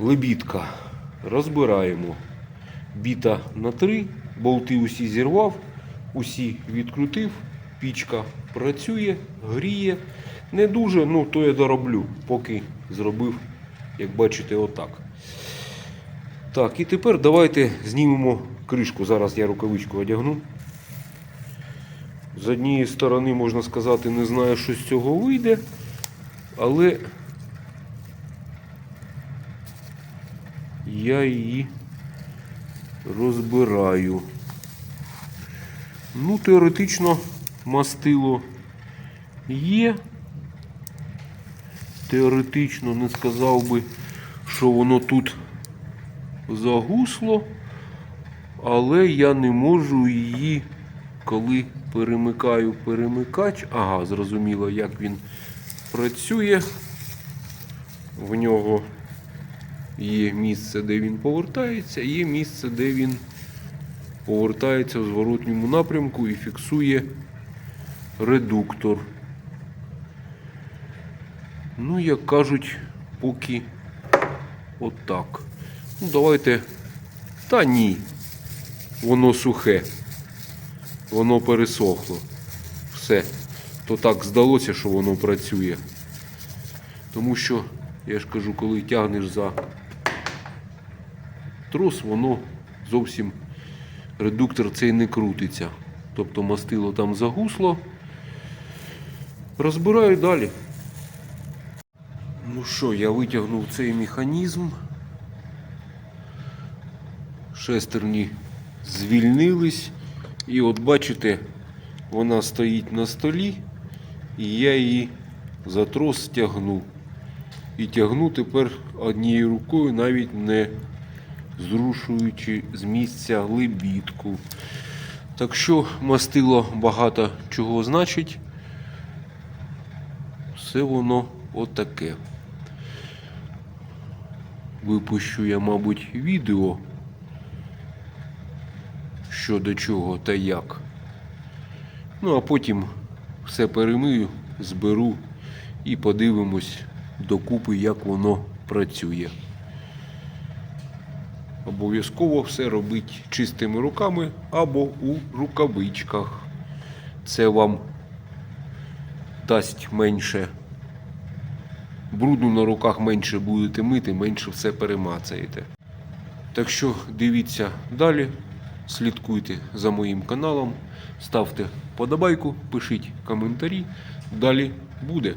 Лебідка. Розбираємо. Біта на 3, болти усі зірвав, усі відкрутив, пічка працює, гріє. Не дуже, ну то я дороблю, поки зробив, як бачите, отак. Так, і тепер давайте знімемо кришку. Зараз я рукавичку одягну. З однієї сторони, можна сказати, не знаю, що з цього вийде, але я її розбираю. Ну, теоретично мастило є. Теоретично не сказав би, що воно тут загусло, але я не можу її, коли перемикаю перемикач. Ага, зрозуміло, як він працює. В нього є місце, де він повертається, є місце, де він повертається в зворотньому напрямку і фіксує редуктор. Ну, як кажуть, поки отак. Ну, давайте. Та ні. Воно сухе. Воно пересохло. Все. То так здалося, що воно працює. Тому що, я ж кажу, коли тягнеш за трос, воно зовсім редуктор цей не крутиться. Тобто мастило там загусло. Розбираю далі. Ну що, я витягнув цей механізм. Шестерні звільнились. І от бачите, вона стоїть на столі, і я її за трос тягну. І тягну тепер однією рукою, навіть не зрушуючи з місця лебідку. Так що мастило багато чого значить. Все воно отаке. Випущу я, мабуть, відео що до чого та як. Ну, а потім все перемию, зберу і подивимось докупи, як воно працює. Обов'язково все робить чистими руками або у рукавичках. Це вам дасть менше бруду на руках менше будете мити, менше все перемацаєте. Так що дивіться далі, слідкуйте за моїм каналом, ставте подобайку, пишіть коментарі. Далі буде.